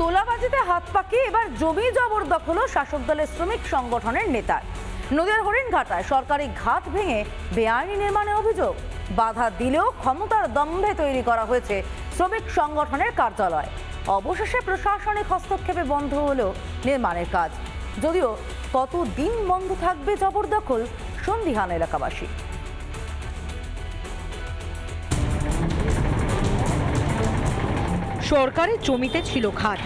তোলাবাজিতে হাত পাকিয়ে এবার জমি জবরদখল শাসক দলের শ্রমিক সংগঠনের নেতার নদীর হরিণঘাটায় সরকারি ঘাট ভেঙে বেআইনি নির্মাণের অভিযোগ। বাধা দিলেও ক্ষমতার দম্ভে তৈরি করা হয়েছে শ্রমিক সংগঠনের কার্যালয়। অবশেষে প্রশাসনিক হস্তক্ষেপে বন্ধ হলো নির্মাণের কাজ। যদিও কতদিন বন্ধ থাকবে জবরদখল সন্দিহান এলাকাবাসী। সরকারি জমিতে ছিল ঘাট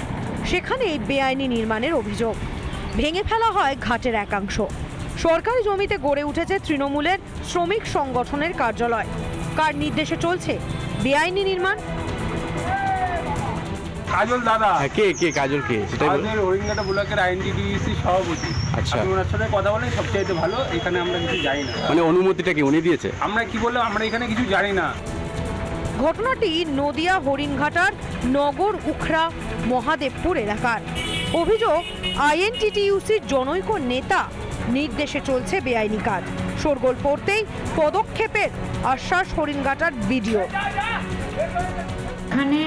সেখানে বেআইনি নির্মাণের অভিযোগ। ভেঙে ফেলা হয় ঘাটের একাংশ। সরকারি জমিতে গড়ে উঠেছে তৃণমূলের শ্রমিক সংগঠনের কার্যালয়। কার নির্দেশে চলছে বেআইনি নির্মাণ? কাজল দাদা। হ্যাঁ, কে কে কাজল কে? আমাদের হরিঙ্গাটা ব্লকের আইনডিডিসি সভাপতি আচ্ছা। আপনি ওনার সাথে কথা বলেন সবচাইতে ভালো এখানে আমরা কিছু জানি না। মানে অনুমতিটা কি? উনি দিয়েছে? আমরা কি বললাম আমরা এখানে কিছু জানি না। ঘটনাটি নদিয়া হরিণঘাটার নগর উখড়া মহাদেবপুর এলাকার। অভিযোগ আইএনটিটিইউসির জনৈক নেতা নির্দেশে চলছে বেআইনি কাজ। শোরগোল পড়তেই পদক্ষেপের আশ্বাস হরিণঘাটার ভিডিও এখানে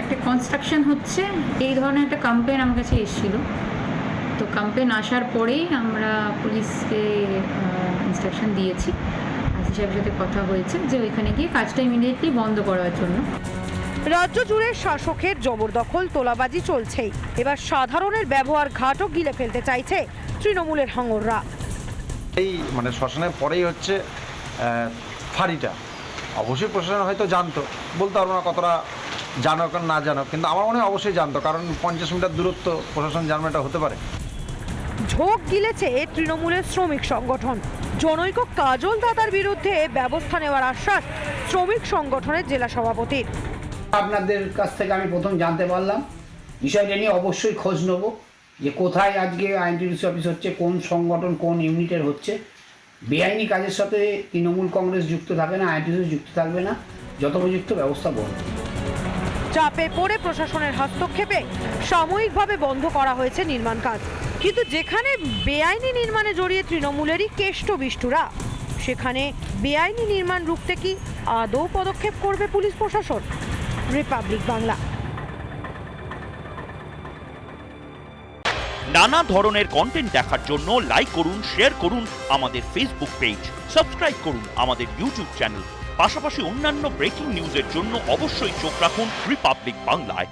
একটা কনস্ট্রাকশন হচ্ছে। এই ধরনের একটা কমপ্লেন আমার কাছে এসেছিল। তো কমপ্লেন আসার পরেই আমরা পুলিশকে ইনস্ট্রাকশন দিয়েছি। সাহেবের সাথে কথা হয়েছে যে ওইখানে গিয়ে কাজটা ইমিডিয়েটলি বন্ধ করার জন্য। রাজ্য জুড়ে শাসকের জবরদখল তোলাবাজি চলছেই। এবার সাধারণের ব্যবহার ঘাটও গিলে ফেলতে চাইছে তৃণমূলের হাঙররা। এই মানে শ্মশানের পরেই হচ্ছে ফাঁড়িটা। অবশ্যই প্রশাসন হয়তো জানতো। বলতে পারব না কতটা জানো না জানো কিন্তু আমার মনে হয় অবশ্যই জানতো কারণ পঞ্চাশ মিটার দূরত্ব প্রশাসন জানবে এটা হতে পারে। ঝোঁক গিলেছে তৃণমূলের শ্রমিক সংগঠন। জনৈক কাজল দাদার বিরুদ্ধে ব্যবস্থা নেওয়ার আশ্বাস শ্রমিক সংগঠনের জেলা সভাপতির। আপনাদের কাছ থেকে আমি প্রথম জানতে পারলাম। বিষয়টা নিয়ে অবশ্যই খোঁজ নেব যে কোথায় আজকে আইনটিডিসি অফিস হচ্ছে কোন সংগঠন কোন ইউনিটের হচ্ছে। বেআইনি কাজের সাথে তৃণমূল কংগ্রেস যুক্ত থাকবে না আইনটিডিসি যুক্ত থাকবে না। যথোপযুক্ত ব্যবস্থা গ্রহণ চাপে পড়ে প্রশাসনের হস্তক্ষেপে সাময়িকভাবে বন্ধ করা হয়েছে নির্মাণ কাজ। কিন্তু যেখানে বেআইনি নির্মাণে জড়িয়ে তৃণমূলেরই কেষ্ট বিষ্টুরা সেখানে বেআইনি নির্মাণ রুখতে কি আদৌ পদক্ষেপ করবে পুলিশ প্রশাসন? রিপাবলিক বাংলা। নানা ধরনের কন্টেন্ট দেখার জন্য লাইক করুন শেয়ার করুন আমাদের ফেসবুক পেজ সাবস্ক্রাইব করুন আমাদের ইউটিউব চ্যানেল পাশাপাশি অন্যান্য ব্রেকিং নিউজের জন্য অবশ্যই চোখ রাখুন রিপাবলিক বাংলায়